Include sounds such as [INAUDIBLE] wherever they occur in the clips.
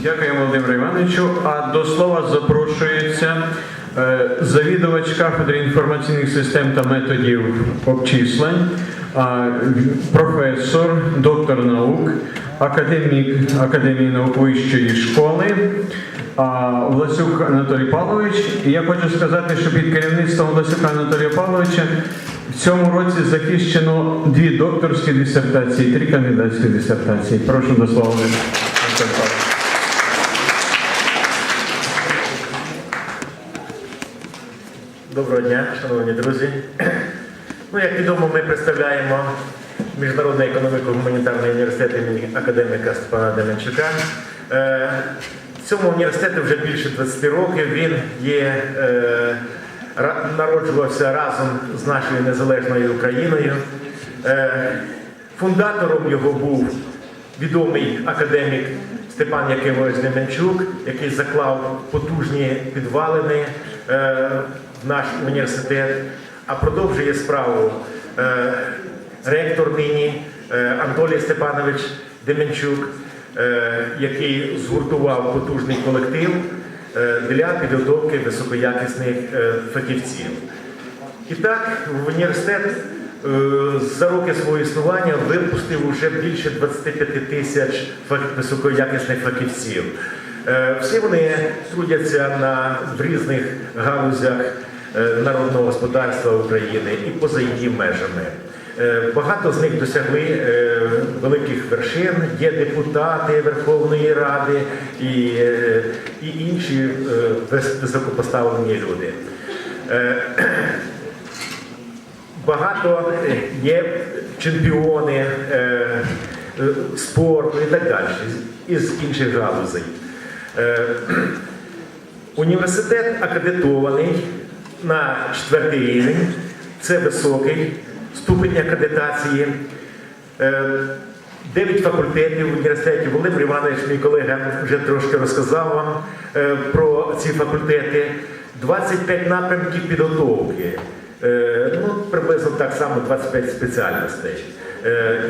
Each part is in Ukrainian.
Дякую, Володимиру Івановичу. А до слова запрошується е, завідувач кафедри інформаційних систем та методів обчислень, професор, доктор наук, академік Академії наук Вищої школи. Власюк Анатолій Павлович. І я хочу сказати, що під керівництвом Власюка Анатолія Павловича в цьому році захищено дві докторські дисертації, три кандидатські дисертації. Прошу до слова. Анатолій Павлович. Доброго дня, шановні друзі. Ну, як відомо, ми представляємо Міжнародний економіко-гуманітарний університет імені академіка Степана Деменчука. Е, Цьому університету вже більше 20 років. Він є, е, народжувався разом з нашою незалежною Україною. Е, Фундатором його був відомий академік Степан Якимович Деменчук, який заклав потужні підвалини наш університет, а продовжує справу е, ректор нині е, Анатолій Степанович Деменчук, е, який згуртував потужний колектив для підготовки високоякісних фахівців. І так, університет за роки свого існування випустив вже більше 25 тисяч високоякісних фахівців. Всі вони трудяться на в різних галузях народного господарства України і поза її межами. Е, Багато з них досягли е, великих вершин, є депутати Верховної Ради і, е, і інші е, високопоставлені люди. Е, Багато е, є чемпіони е, е, спорту і так далі, із інших галузей. Е, Університет акредитований на четвертий рівень, це високий ступень акредитації. Е, Дев'ять факультетів в університеті. Володимир Іванович, мій колега, вже трошки розказав вам е, про ці факультети. 25 напрямків підготовки. Е, Ну, приблизно так само 25 спеціальностей,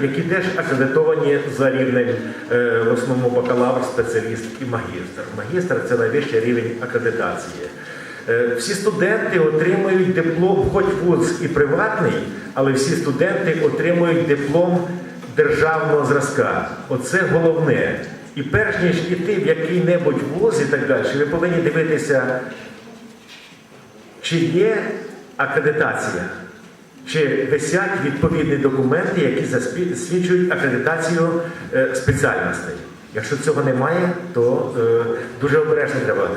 які теж акредитовані за рівнем в основному бакалавр, спеціаліст і магістр. Магістр це найвищий рівень акредитації. Е, Всі студенти отримують диплом, хоч вуз і приватний, але всі студенти отримують диплом державного зразка. Оце головне. І перш ніж іти в який-небудь вуз і так далі, ви повинні дивитися, чи є акредитація, чи висять відповідні документи, які засвідчують акредитацію е, спеціальностей. Якщо цього немає, то е, дуже обережно треба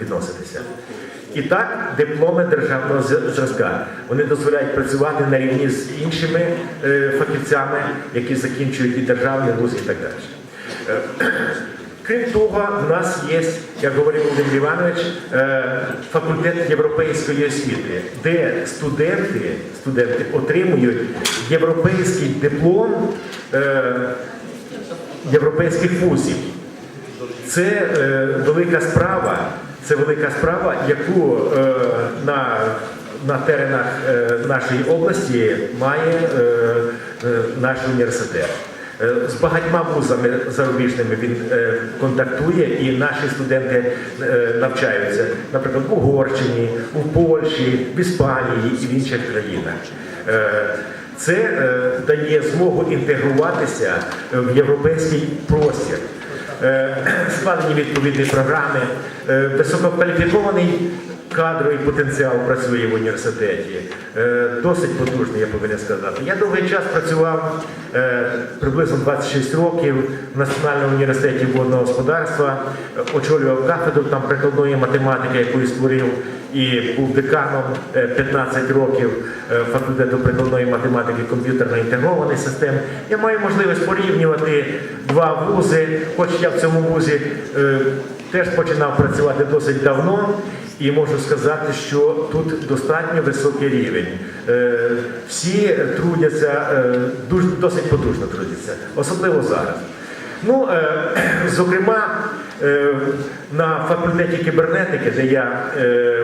відноситися. І так, дипломи державного зразка вони дозволяють працювати на рівні з іншими е, фахівцями, які закінчують і державний вуз, і так далі. Е, Крім того, в нас є, як говорив Володимир Іванович, е, факультет європейської освіти, де студенти, студенти отримують європейський диплом е, європейських вузів. Це е, велика справа, це велика справа, яку е, на, на теренах е, нашої області має е, е, наш університет. Е, З багатьма вузами зарубіжними він е, контактує, і наші студенти е, навчаються, наприклад, в Угорщині, у Польщі, в Іспанії і в інших країнах. Е, Це е, дає змогу інтегруватися в європейський простір. Е, складені відповідні програми, е, висококваліфікований кадровий потенціал працює в університеті. Е, Досить потужний, я повинен сказати. Я довгий час працював е, приблизно 26 років в Національному університеті водного господарства, очолював кафедру там прикладної математики, яку створив, і був деканом е, 15 років е, факультету прикладної математики комп'ютерно-інтегрованих систем. Я маю можливість порівнювати два вузи, хоч я в цьому вузі теж починав працювати досить давно. І можу сказати, що тут достатньо високий рівень. Е, Всі трудяться, е, дуже, досить потужно трудяться, особливо зараз. Ну, е, [CLEARS THROAT] зокрема, на факультеті кібернетики, де я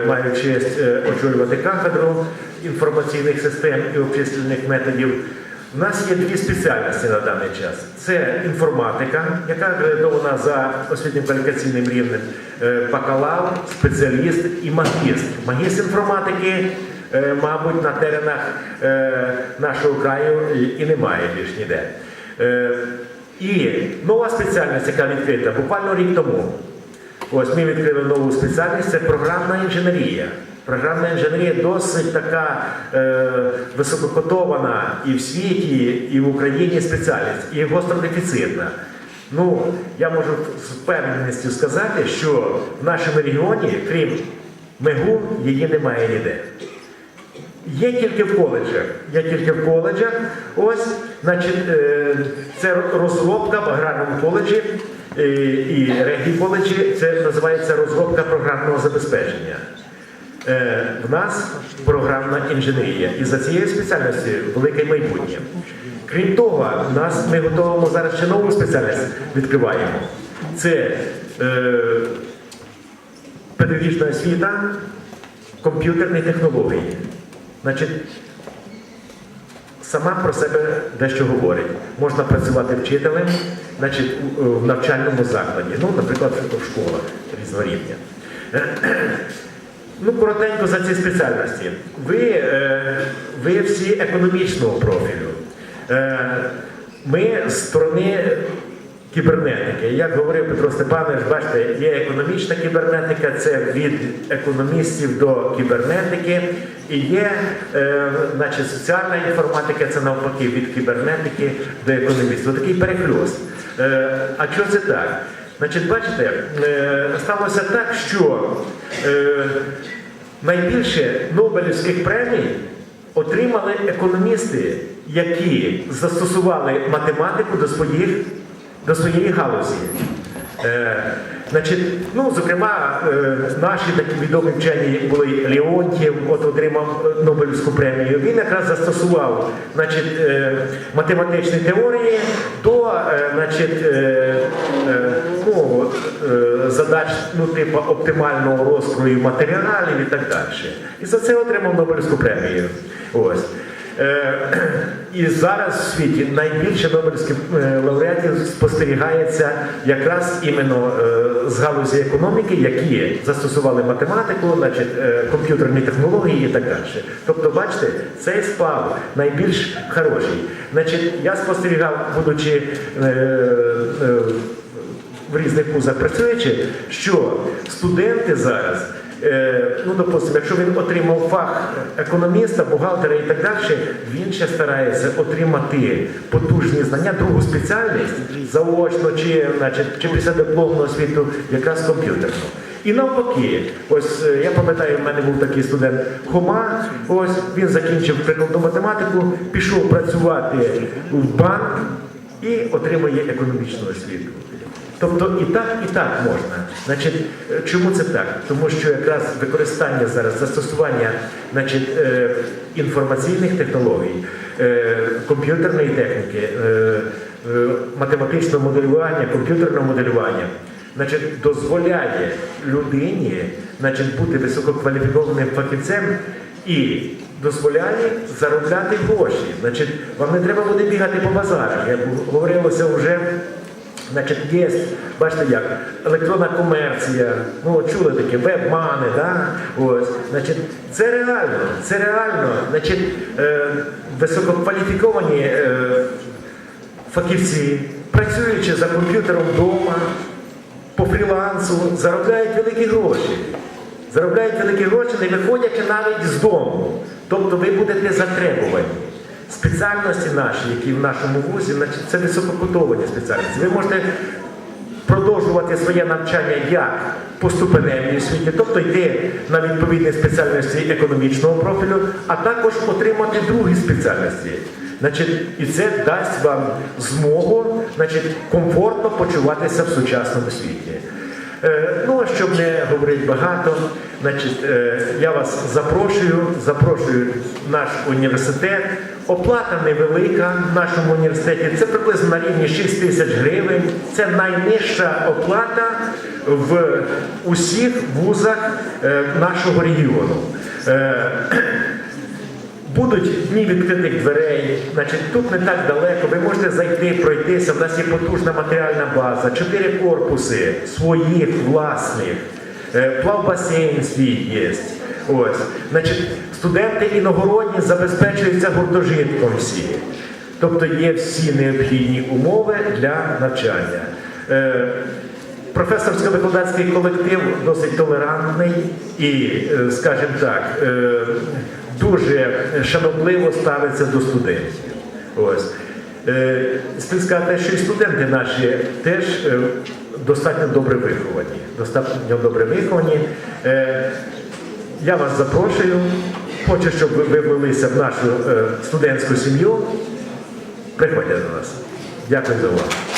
маю честь очолювати кафедру інформаційних систем і обчислювальних методів, У нас є дві спеціальності на даний час: це інформатика, яка акредитована за освітньо кваліфікаційним рівнем е, бакалавр, спеціаліст і магістр. Магістр інформатики, е, мабуть, на теренах е, нашого краю і- немає більш ніде. І нова спеціальність, яка відкрита буквально рік тому. Ось ми відкрили нову спеціальність, це програмна інженерія. Програмна інженерія досить така е, висококотована і в світі, і в Україні спеціальність, і гостродефіцитна. Ну, я можу з впевненістю сказати, що в нашому регіоні, крім МЕГУ, її немає ніде. Є тільки в коледжах. Є тільки в коледжах. Ось, значить, е, це розробка в аграрному коледжі е, і регій коледжі. Це називається розробка програмного забезпечення. Е, В нас програмна інженерія. І за цією спеціальністю велике майбутнє. Крім того, нас ми готуємо зараз ще нову спеціальність відкриваємо. Це е, педагогічна освіта, комп'ютерні технології. Значить, сама про себе дещо говорить. Можна працювати вчителем, значить, в навчальному закладі, ну, наприклад, в школах різного рівня. Ну, коротенько за ці спеціальності. Ви, е, ви всі економічного профілю. Е, ми з сторони кібернетики. Як говорив Петро Степанович, бачите, є економічна кібернетика, це від економістів до кібернетики, і є е, значить, соціальна інформатика, це навпаки від кібернетики до економістів. Такий перехльост. А чого це так? Значить, бачите, е, сталося так, що е, найбільше Нобелівських премій отримали економісти, які застосували математику до своїх до своєї галузі. Е, значить, ну, зокрема, наші такі відомі вчені були Леонтів, от отримав Нобелівську премію. Він якраз застосував значить, математичні теорії до значить, е, е, задач ну, типу оптимального розкрою матеріалів і так далі. І за це отримав Нобелівську премію. Ось. Е, [CLEARS THROAT] І зараз в світі найбільше Нобелівських е, лауреатів спостерігається якраз іменно з галузі економіки, які застосували математику, значить, комп'ютерні технології і так далі. Тобто, бачите, цей сплав найбільш хороший. Значить, я спостерігав, будучи в різних вузах працюючи, що студенти зараз, е, ну допустимо, якщо він отримав фах економіста, бухгалтера і так далі, він ще старається отримати потужні знання, другу спеціальність заочно чи, значить, чи після дипломного освіту, якраз комп'ютерну. І навпаки, ось е, я пам'ятаю, в мене був такий студент Хома. Ось він закінчив прикладну математику, пішов працювати в банк і отримує економічну освіту. Тобто і так, і так можна. Значить, е, чому це так? Тому що якраз використання зараз застосування значить, е, інформаційних технологій, е, комп'ютерної техніки, математичного моделювання, комп'ютерного моделювання. Значить, дозволяє людині значить, бути висококваліфікованим фахівцем і дозволяє заробляти гроші. Значить, вам не треба буде бігати по базарах. Як говорилося вже Значить, є, бачите як, електронна комерція, ну чули таке, вебмани, да? Ось, значить, це реально, це реально, значить, е, висококваліфіковані е, фахівці, працюючи за комп'ютером вдома, по фрілансу, заробляють великі гроші. Заробляють великі гроші, не виходячи навіть з дому. Тобто ви будете затребувані. Спеціальності наші, які в нашому вузі, значить, це висококотовані спеціальності. Ви можете продовжувати своє навчання як по ступеневій освіті, тобто йти на відповідні спеціальності економічного профілю, а також отримати другі спеціальності. Значить, і це дасть вам змогу значить, комфортно почуватися в сучасному світі. Е, Ну, а щоб не говорити багато, значить, е, я вас запрошую, запрошую наш університет. Оплата невелика в нашому університеті. Це приблизно на рівні 6 тисяч гривень. Це найнижча оплата в усіх вузах е, нашого регіону. Е, Будуть дні відкритих дверей, значить тут не так далеко. Ви можете зайти, пройтися. У нас є потужна матеріальна база, чотири корпуси своїх власних, Е, плавбасейн свій є. Ось, значить, студенти іногородні забезпечуються гуртожитком всі. Тобто є всі необхідні умови для навчання. Е, Професорсько-викладацький колектив досить толерантний і, е, скажімо так, е, дуже шанобливо ставиться до студентів. Ось. Е, Слід сказати, що і студенти наші теж е, достатньо добре виховані. Достатньо добре виховані. Е, Я вас запрошую. Хочу, щоб ви влилися в нашу е, студентську сім'ю. Приходьте до нас. Дякую за увагу.